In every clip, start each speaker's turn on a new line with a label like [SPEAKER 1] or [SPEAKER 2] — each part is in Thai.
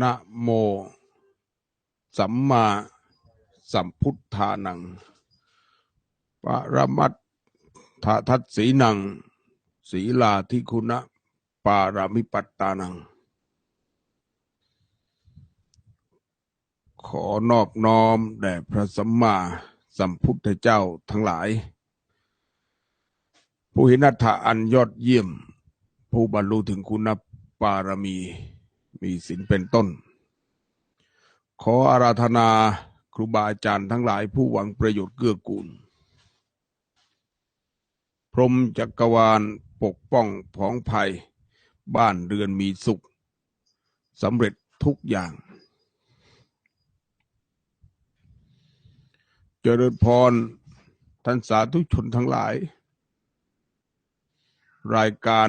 [SPEAKER 1] นะโม สัมมาสัมพุทธานัง ปรมัตถทัศสีนัง ศีลาธิคุณะปารามิปัตตานัง ขอนอบน้อมแด่พระสัมมาสัมพุทธเจ้าทั้งหลาย ผู้หินัตถะอันยอดเยี่ยม ผู้บรรลุถึงคุณปารมี มีศีลเป็นต้น ขออาราธนาครูบาอาจารย์ทั้งหลายผู้หวังประโยชน์เกื้อกูล พรมจักรวาลปกป้องผองภัย บ้านเรือนมีสุขสำเร็จทุกอย่าง เจริญพรท่านสาธุชนทั้งหลาย รายการ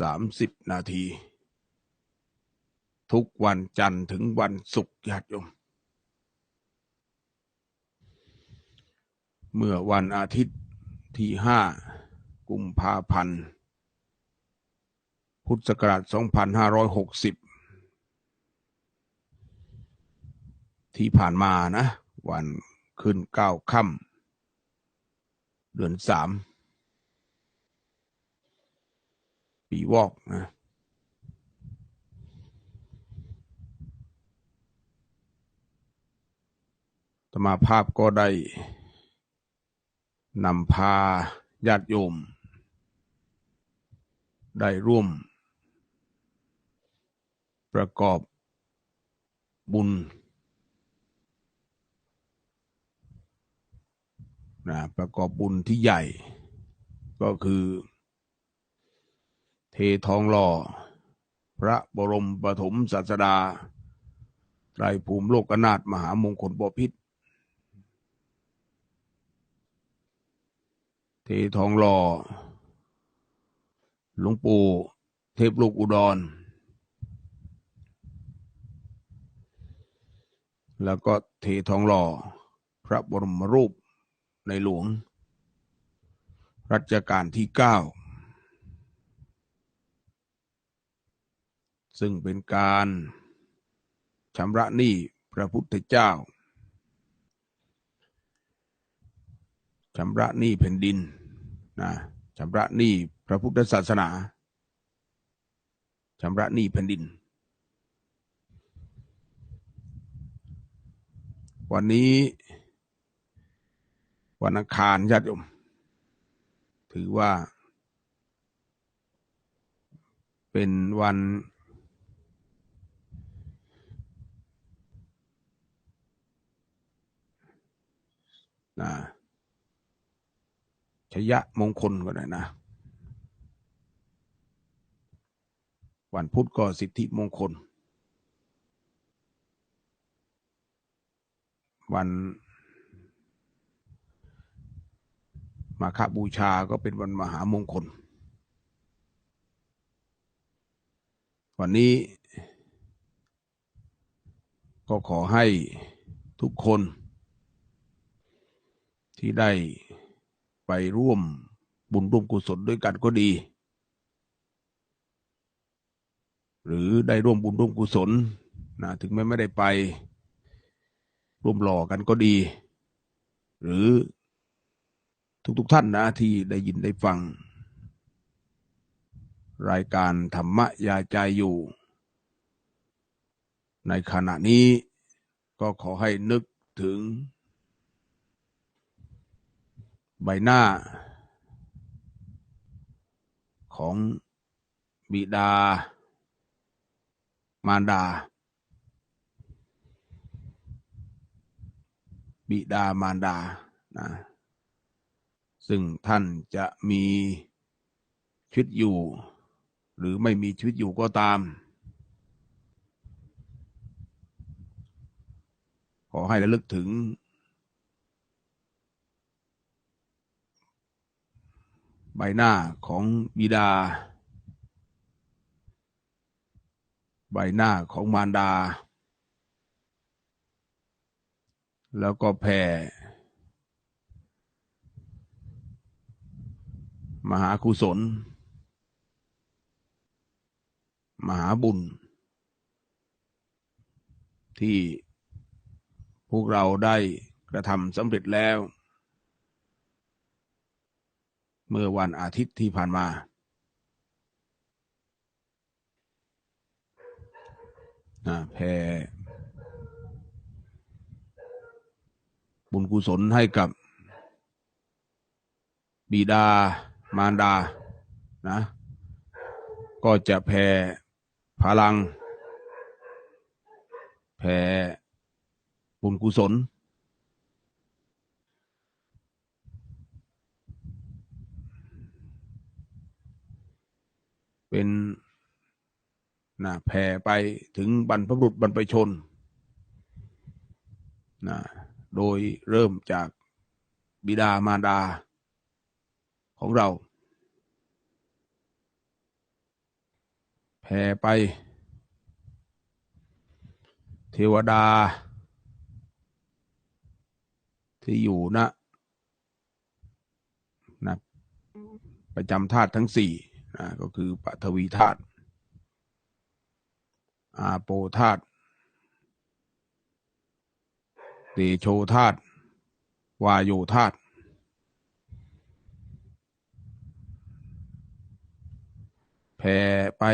[SPEAKER 1] 30นาที ทุกวันจันทร์ถึงวันศุกร์ญาติโยม เมื่อวันอาทิตย์ที่5กุมภาพันธ์ พุทธศักราช 2560 ที่ผ่านมานะ วันขึ้นเก้าค่ำเดือนสาม ปีวอกนะธรรมาภาพก็ได้นำพาญาติโยม ได้ร่วม ประกอบบุญนะประกอบบุญที่ใหญ่ ก็คือ เททองหล่อ พระบรมปฐมศาสดาไตรภูมิโลกนาถมหามงคลบพิษเททองหล่อ หลวงปู่เทพลูกอุดร แล้วก็เททองหล่อ พระบรมรูปในหลวง รัชกาลที่เก้า ซึ่งเป็นการชำระหนี้พระพุทธเจ้าชำระหนี้แผ่นดินนะชำระหนี้พระพุทธศาสนาชำระหนี้แผ่นดิน วันนี้ วันอังคารญาติโยมถือว่า เป็นวัน นะชยะมงคลก็ได้นะ วันพุธก็สิทธิมงคล วันมาฆบูชาก็เป็นวันมหามงคล วันนี้ก็ขอให้ทุกคน ที่ได้ไปร่วมบุญร่วมกุศลด้วยกันก็ดี หรือได้ร่วมบุญร่วมกุศลนะถึงแม้ไม่ได้ไปร่วมหล่อกันก็ดี หรือทุกๆทท่านนะที่ได้ยินได้ฟัง รายการธรรมยาใจอยู่ ในขณะนี้ก็ขอให้นึกถึง ใบหน้า ของบิดา มารดา บิดามารดานะซึ่งท่านจะมีชีวิตอยู่ หรือไม่มีชีวิตอยู่ก็ตาม ขอให้ระลึกถึง ใบหน้าของบิดา ใบหน้าของมารดา แล้วก็แผ่มหากุศล มหาบุญ ที่พวกเราได้กระทำสำเร็จแล้ว เมื่อวันอาทิตย์ที่ผ่านมาแผ่บุญกุศลให้กับ บิดามารดานะ ก็จะแผ่พลัง แผ่บุญกุศล เป็นนะแผ่ไปถึงบรรพบุรุษบรรพชนนะโดยเริ่มจากบิดามารดาของเรา แผ่ไป เทวดา ที่อยู่นะนะประจำธาตุทั้งสี่ นะก็คือปฐวีธาตุอาโปธาตุเตโชธาตุวายโยธาตุแผ่ไป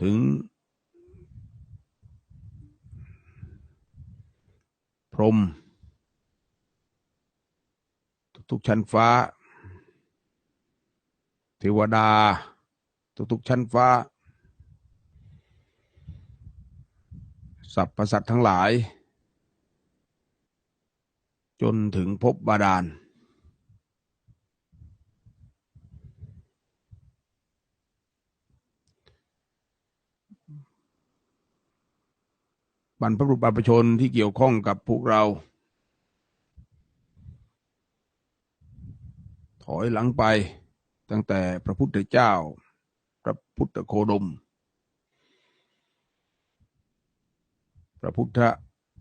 [SPEAKER 1] ถึง พรม ทุกชั้นฟ้า เทวดา ทุกๆชั้นฟ้าสัพพสัตทั้งหลาย จนถึงภพบาดาล บรรพบุรุษบรรพชนที่เกี่ยวข้องกับพวกเรา ถอยหลังไป ตั้งแต่พระพุทธเจ้า พระพุทธโคดม พระพุทธ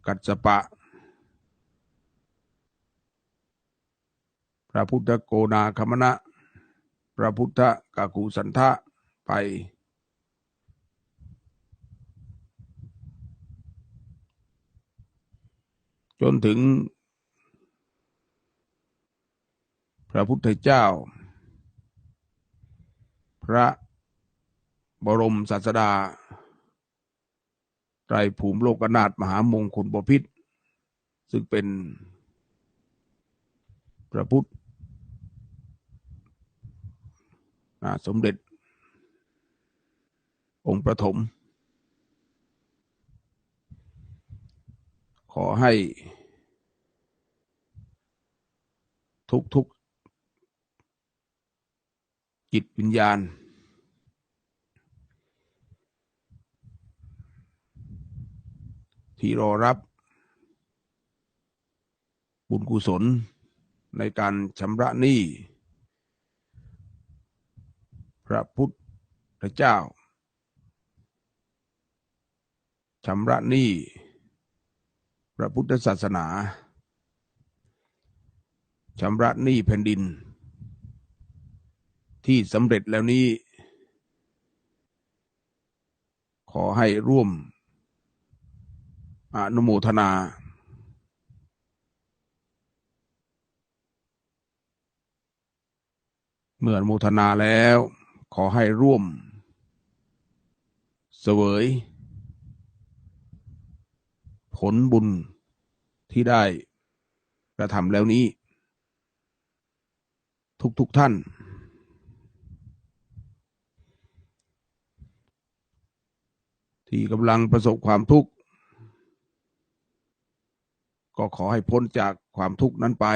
[SPEAKER 1] กัสสปะ พระพุทธโกนาคมณะ พระพุทธกากุสันทะไป จนถึงพระพุทธเจ้า พระบรมศาสดาไตรภูมิโลกนาถมหามงคลบพิษซึ่งเป็นพระพุทธสมเด็จ องค์ประถม ขอให้ ทุกทุกๆจิตวิญญาณ ที่รอรับ บุญกุศลในการชำระหนี้พระพุทธเจ้าชำระหนี้พระพุทธศาสนาชำระหนี้แผ่นดิน ที่สำเร็จแล้วนี้ ขอให้ร่วม อนุโมทนาเมื่ออนุโมทนาแล้ว ขอให้ร่วม เสวย ผลบุญที่ได้กระทำแล้วนี้ ทุกๆทท่าน ที่กำลังประสบความทุกข์ ก็ขอให้พ้นจากความทุกข์นั้นไป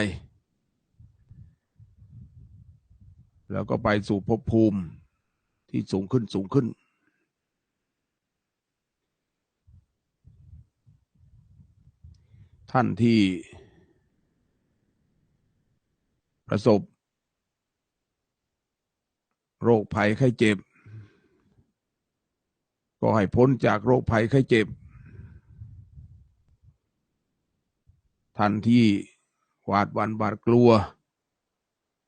[SPEAKER 1] แล้วก็ไปสู่ภพภูมิที่สูงขึ้นสูงขึ้น ท่านที่ประสบ โรคภัยไข้เจ็บ ก็ให้พ้นจากโรคภัยไข้เจ็บ ท่านที่หวาดวันบาดกลัว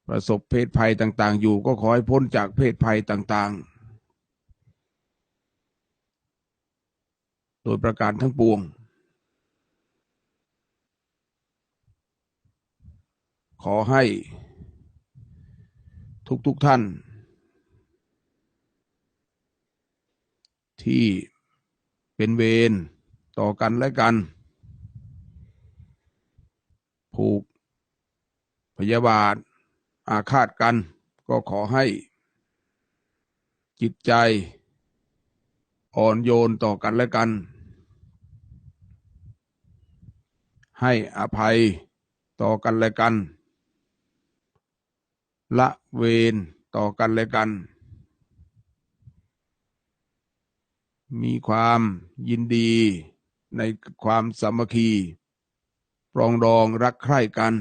[SPEAKER 1] ประสบเพศภัยต่าง ๆ อยู่ก็ขอให้พ้นจากเพศภัยต่าง ๆ โดยประการทั้งปวง ขอให้ทุกๆท่าน ที่เป็นเวรต่อกันและกัน ผูก พยาบาท อาฆาตกัน ก็ขอให้ จิตใจ อ่อนโยนต่อกันและกัน ให้อภัยต่อกันและกัน ละเวรต่อกันและกัน มีความยินดีในความสามัคคี ปรองดองรักใคร่กัน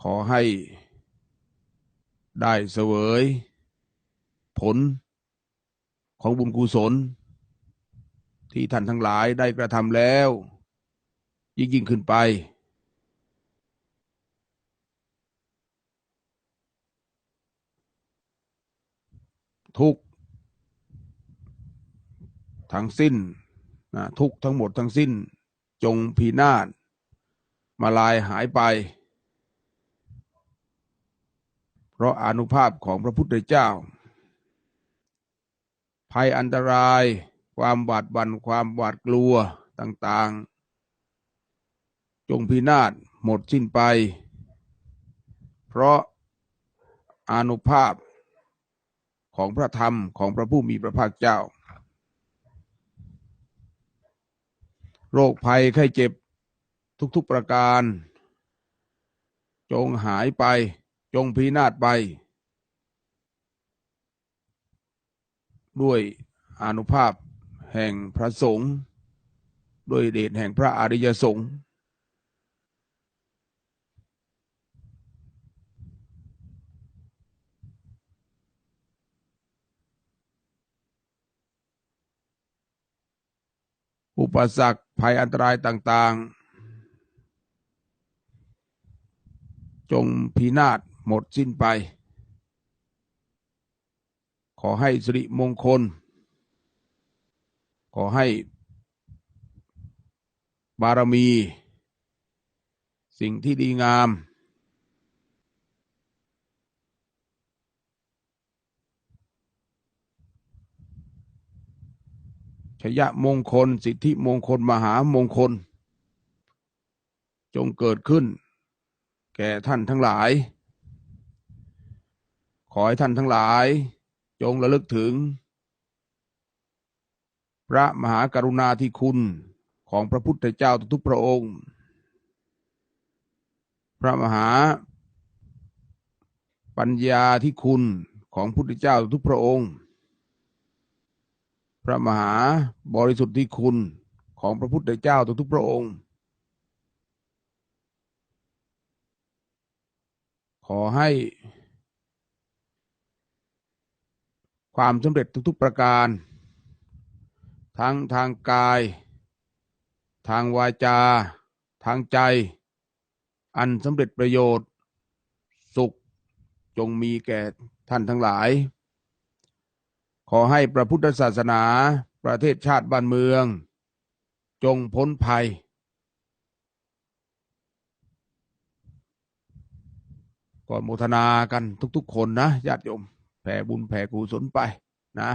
[SPEAKER 1] ขอให้ได้เสวย ผลของบุญกุศล ที่ท่านทั้งหลายได้กระทำแล้ว ยิ่งยิ่งขึ้นไป ทุกทั้งสิ้น ทุกทั้งหมดทั้งสิ้น จงพินาศมาลายหายไป เพราะอนุภาพของพระพุทธเจ้า ภัยอันตราย ความหวาดหวั่นความหวาดกลัวต่างๆ จงพินาศหมดสิ้นไป เพราะอนุภาพของพระธรรมของพระผู้มีพระภาคเจ้า โรคภัยไข้เจ็บทุกๆประการ จงหายไป จงพินาศไป ด้วยอนุภาพแห่งพระสงฆ์ด้วยเดชแห่งพระอริยสงฆ์อุปสรรค ภัยอันตรายต่างๆ จงพินาศหมดสิ้นไป ขอให้สิริมงคล ขอให้บารมี สิ่งที่ดีงาม ชยะมงคล สิทธิมงคล มหามงคล จงเกิดขึ้น แก่ท่านทั้งหลาย ขอให้ท่านทั้งหลาย จงระลึกถึง พระมหากรุณาธิคุณของพระพุทธเจ้าทุกพระองค์ พระมหา ปัญญาที่คุณของพุทธเจ้าทุกพระองค์ พระมหาบริสุทธิคุณของพระพุทธเจ้าทุกๆพระองค์ ขอให้ ความสำเร็จทุกๆประการ ทั้งทางกาย ทางวาจา ทางใจ อันสำเร็จประโยชน์ สุขจงมีแก่ท่านทั้งหลาย ขอให้พระพุทธศาสนา ประเทศชาติบ้านเมือง จงพ้นภัย ก่อนโมทนากันทุกๆคนนะญาติโยมแผ่บุญแผ่กุศลไปนะ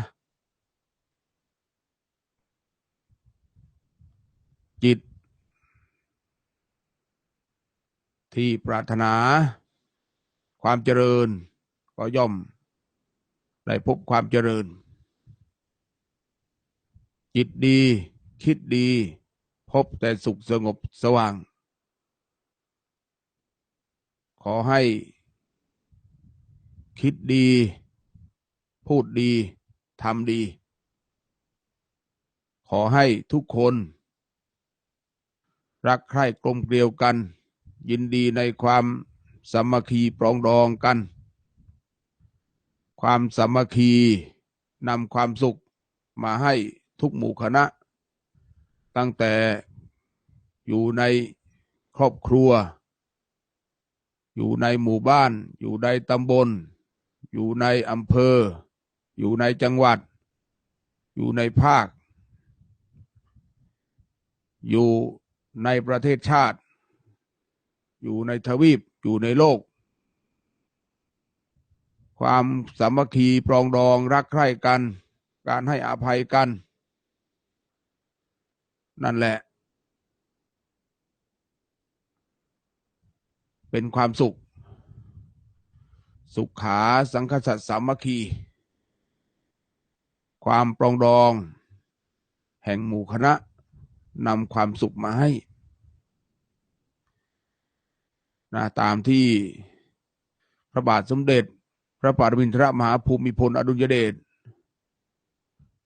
[SPEAKER 1] จิต ที่ปรารถนา ความเจริญก็ย่อมได้พบความเจริญ จิตดี คิดดี พบแต่สุขสงบสว่าง ขอให้คิดดี พูดดีทำดี ขอให้ทุกคน รักใคร่กลมเกลียวกัน ยินดีในความสามัคคีปรองดองกัน ความสามัคคีนำความสุขมาให้ ทุกหมู่คณะ ตั้งแต่อยู่ในครอบครัว อยู่ในหมู่บ้าน อยู่ในตำบล อยู่ในอำเภอ อยู่ในจังหวัด อยู่ในภาค อยู่ในประเทศชาติ อยู่ในทวีป อยู่ในโลก ความสามัคคีปรองดองรักใคร่กัน การให้อภัยกัน นั่นแหละ เป็นความสุข สุขขาสังคสัตสามัคคี ความปรองดอง แห่งหมู่คณะนำความสุขมาให้นะตามที่พระบาทสมเด็จ พระปรมินทรมหาภูมิพลอดุลยเดช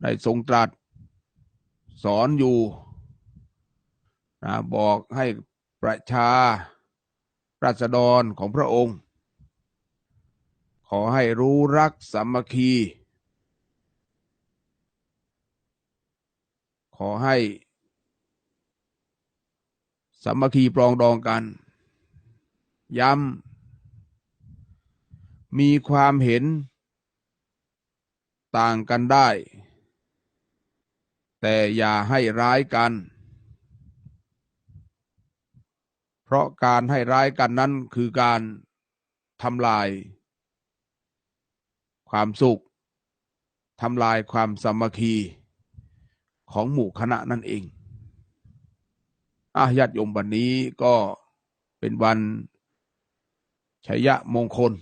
[SPEAKER 1] ได้ทรงตรัสสอนอยู่ นะบอกให้ประชาราษฎรของพระองค์ ขอให้รู้รักสามัคคี ขอให้สามัคคีปรองดองกัน ย้ำมีความเห็นต่างกันได้ แต่อย่าให้ร้ายกัน เพราะการให้ร้ายกันนั้นคือการทำลาย ความสุขทำลายความสามัคคีของหมู่คณะนั่นเองอาญาติโยมวันนี้ก็เป็นวันชัยยะมงคล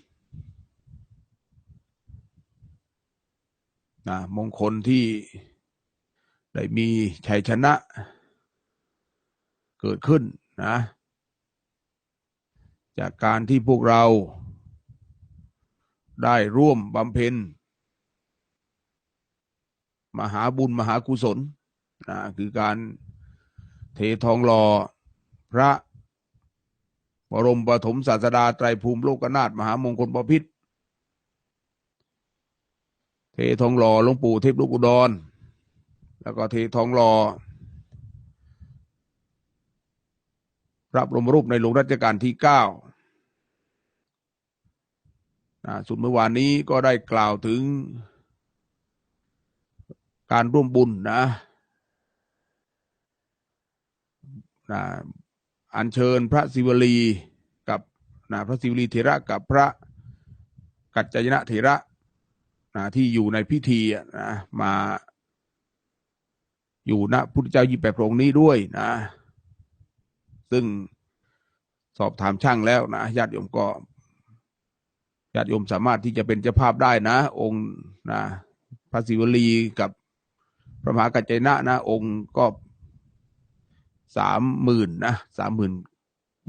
[SPEAKER 1] นะมงคลที่ได้มีชัยชนะเกิดขึ้นนะ จากการที่พวกเราได้ร่วมบำเพ็ญ มหาบุญมหากุศลนะคือการเททองหล่อพระบรมปฐมศาสดาไตรภูมิโลกนาถมหามงคลบพิษเททองหล่อหลวงปู่เทพลูกอุดร แล้วก็เททองหล่อพระบรมรูปในหลวงรัชกาลที่เก้า สุดเมื่อวานนี้ก็ได้กล่าวถึง การร่วมบุญนะนะอัญเชิญพระศิวลีกับนะพระศิวลีเถระกับพระกัจจยนะเถระนะที่อยู่ในพิธีนะมาอยู่ณพุทธเจ้ายี่แปดพระองค์นี้ด้วยนะ ซึ่งสอบถามช่างแล้วนะญาติโยมก็ ญาติโยมสามารถที่จะเป็นเจ้าภาพได้นะ องค์นะพระศิวลีกับพระมหากัจจนะนะ องค์ก็สามหมื่นนะสามหมื่น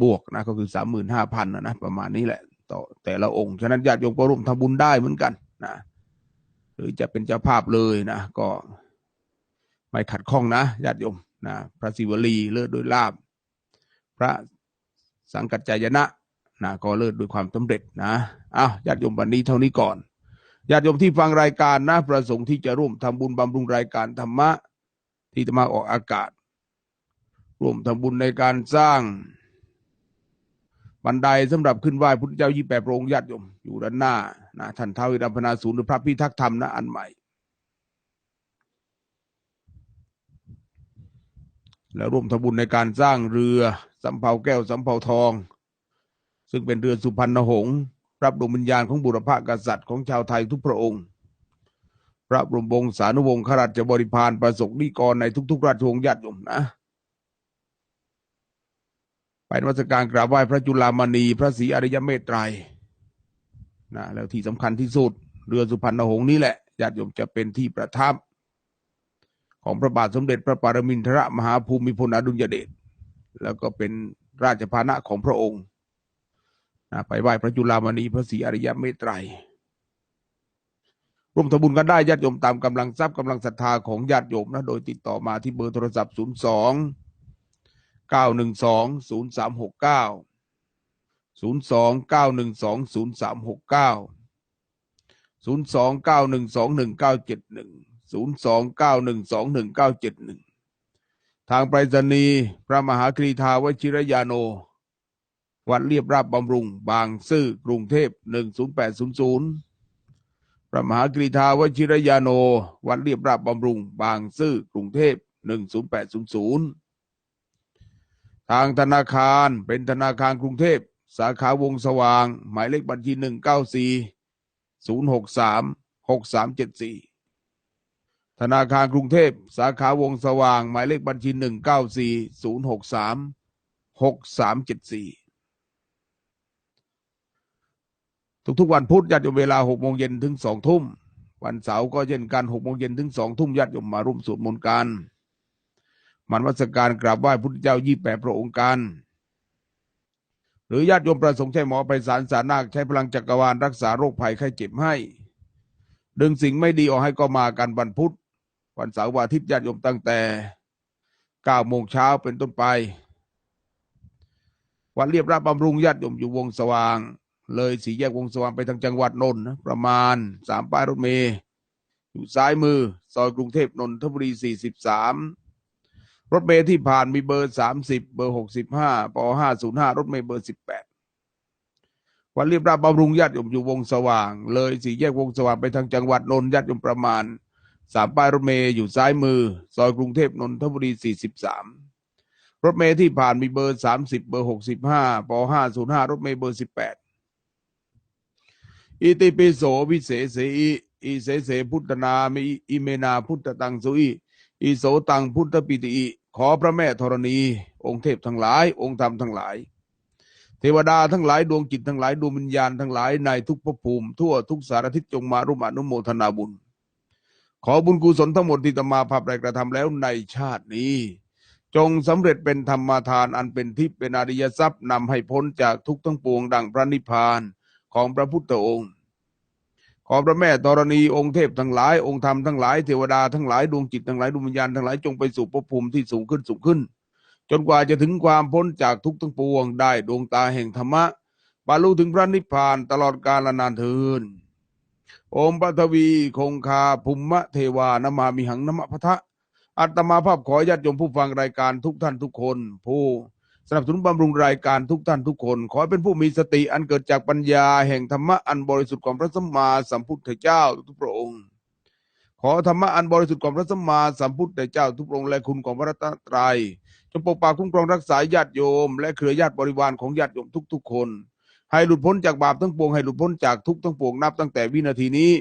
[SPEAKER 1] บวกนะ ก็คือสามหมื่นห้าพันนะนะประมาณนี้แหละ ต่อแต่ละองค์ ฉะนั้นญาติโยมก็ร่วมทำบุญได้เหมือนกันนะหรือจะเป็นเจ้าภาพเลยนะก็ไม่ขัดข้องนะญาติโยมนะพระศิวลีเลิศโดยลาบ พระสังกัจจายนะ นะก็เลิศด้วยความสำเร็จนะอ้าวญาติโยมวันนี้เท่านี้ก่อนญาติโยมที่ฟังรายการนะประสงค์ที่จะร่วมทำบุญบำรุงรายการธรรมะ ที่จะมาออกอากาศ ร่วมทำบุญในการสร้าง บันไดสำหรับขึ้นไหว้พุทธเจ้ายี่แปดพระองค์ญาติโยมอยู่ด้านหน้านะท่านท้าววิรัมพนาศูนย์หรือพระพิทักษ์ธรรมนะอันใหม่ แล้วร่วมทำบุญในการสร้างเรือสำเภาแก้วสำเภาทอง ซึ่งเป็นเรือสุพรรณหงษ์รับดวงวิญญาณของบุรพกษัตริย์ของชาวไทยทุกพระองค์ พระบรมวงศานุวงศ์ขาราชบริพารประสบนิกรในทุก ๆ ราชวงศ์ญาติโยมนะไปนวัตการกราบไหว้พระจุลามณี พระศรีอริยเมตไตรนะแล้วที่สำคัญที่สุด เรือสุพรรณหงษ์นี้แหละญาติโยมจะเป็นที่ประทับ ของพระบาทสมเด็จพระปรมินทรมหาภูมิพลอดุลยเดชแล้วก็เป็นราชพานะของพระองค์ นะไปไหว้พระจุลามณีพระศรีอริยเมตไตรร่วมทำบุญกันได้ญาติโยมตามกำลังทรัพย์กำลังศรัทธาของญาติโยมนะโดยติดต่อมาที่เบอร์โทรศัพท์ 0 2 9 1 2 0 3 6 9 0 2 9 1 2 0 3 6 9 0 2 9 1 2 1 9 7 1 0 2 9 1 2 1 9 7 1 ทางไปรษณีย์พระมหากรีธาวชิรยาโน วัดเรียบราบบำรุง บางซื่อกรุงเทพ 10800 พระมหากรีธาวชิรยาโน วัดเรียบราบบำรุง บางซื่อกรุงเทพ 10800 ทางธนาคารเป็นธนาคารกรุงเทพ สาขาวงสว่าง หมายเลขบัญชี 194 063 6374 ธนาคารกรุงเทพ สาขาวงสว่าง หมายเลขบัญชี 194 063 6374 ทุกๆวันพุธญาติโยมเวลาหกโมงเย็นถึงสองทุ่ม วันเสาร์ก็เช่นกันหกโมงเย็นถึงสองทุ่มญาติโยมมาร่วมสวดมนต์กันมันวัสการกราบไหว้พุทธเจ้ายี่แปดพระองค์กันหรือญาติโยมประสงค์ใช้หมอไปสารสารนาคใช้พลังจักรวาลรักษาโรคภัยไข้เจ็บให้ ดึงสิ่งไม่ดีออกให้ก็มากันวันพุธวันเสาร์วันอาทิตย์ญาติโยมตั้งแต่เก้าโมงเช้าเป็นต้นไป วันเรียบราบบำรุงญาติโยมอยู่วงสว่าง เลยสี่แยกวงสว่างไปทางจังหวัดนนท์นะประมาณสามป้ายรถเมย์อยู่ซ้ายมือ ซอยกรุงเทพนนทบุรีสี่สิบสามรถเมย์ที่ผ่านมีเบอร์สามสิบเบอร์หกสิบห้าปห้าศูนย์ห้ารถเมย์เบอร์สิบแปดวันเรียบราบบำรุงญาติโยมอยู่วงสว่าง เลยสี่แยกวงสว่างไปทางจังหวัดนนท์ญาติโยมประมาณสามป้ายรถเมย์อยู่ซ้ายมือ ซอยกรุงเทพนนทบุรีสี่สิบสามรถเมย์ที่ผ่านมีเบอร์สามสิบเบอร์หกสิบห้าปห้าศูนย์ห้ารถเมย์เบอร์สิบแปด อิติปิโสวิเศษอิอิเสเสพุทธนามิอิเมนาพุทธตังสุอิอิโสตังพุทธปิติอิขอพระแม่ธรณี องค์เทพทั้งหลาย องค์ธรรมทั้งหลาย เทวดาทั้งหลายดวงจิตทั้งหลายดวงวิญญาณทั้งหลายในทุกภพภูมิทั่วทุกสารทิศจงมาร่วมอนุโมทนาบุญ ขอบุญกุศลทั้งหมดที่ตมาภาพใดกระทำแล้วในชาตินี้ จงสำเร็จเป็นธรรมทานอันเป็นทิพย์เป็นอริยทรัพย์นำให้พ้นจากทุกทั้งปวงดังพระนิพพาน ของพระพุทธองค์ ขอพระแม่ธรณีองค์เทพทั้งหลาย องค์ธรรมทั้งหลายเทวดาทั้งหลายดวงจิตทั้งหลายดวงวิญญาณทั้งหลายจงไปสู่ภพภูมิที่สูงขึ้นสูงขึ้น จนกว่าจะถึงความพ้นจากทุกข์ทั้งปวงได้ดวงตาแห่งธรรมะบรรลุถึงพระนิพพานตลอดกาลนานเทินอมปัทวีคงคาภูมะเทวานามามิหังนมะพะทะอัตมาภาพขอญาติโยมผู้ฟังรายการทุกท่านทุกคน ผู้ สนับสนุนบำรุงรายการทุกท่านทุกคน ขอให้เป็นผู้มีสติอันเกิดจากปัญญาแห่งธรรมะอันบริสุทธิ์ของพระสัมมาสัมพุทธเจ้าทุกพระองค์ ขอธรรมะอันบริสุทธิ์ของพระสัมมาสัมพุทธเจ้าทุกพระองค์และคุณของพระรัตนตรัยจงปกปักคุ้มครองรักษาญาติโยม และเครือญาติบริวารของญาติโยมทุก ๆ คน ให้หลุดพ้นจากบาปทั้งปวงให้หลุดพ้นจากทุกทั้งปวงนับตั้งแต่วินาทีนี้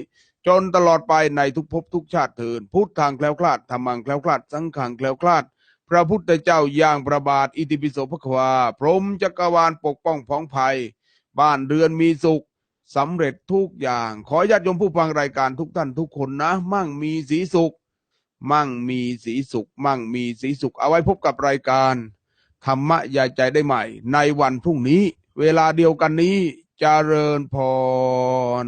[SPEAKER 1] จนตลอดไปในทุกภพทุกชาติเทินพุทธทางแคล้วคลาดธรรมังแคล้วคลาดสังขังแคล้วคลาด พระพุทธเจ้าอย่างประบาทอิติปิโสภควา พรมจักรวาลปกป้องพ้องภัย บ้านเรือนมีสุขสำเร็จทุกอย่าง ขอญาติโยมผู้ฟังรายการทุกท่านทุกคนนะ มั่งมีสีสุข มั่งมีสีสุข มั่งมีสีสุข เอาไว้พบกับรายการ ธรรมะยาใจได้ใหม่ ในวันพรุ่งนี้ เวลาเดียวกันนี้จเจริญพร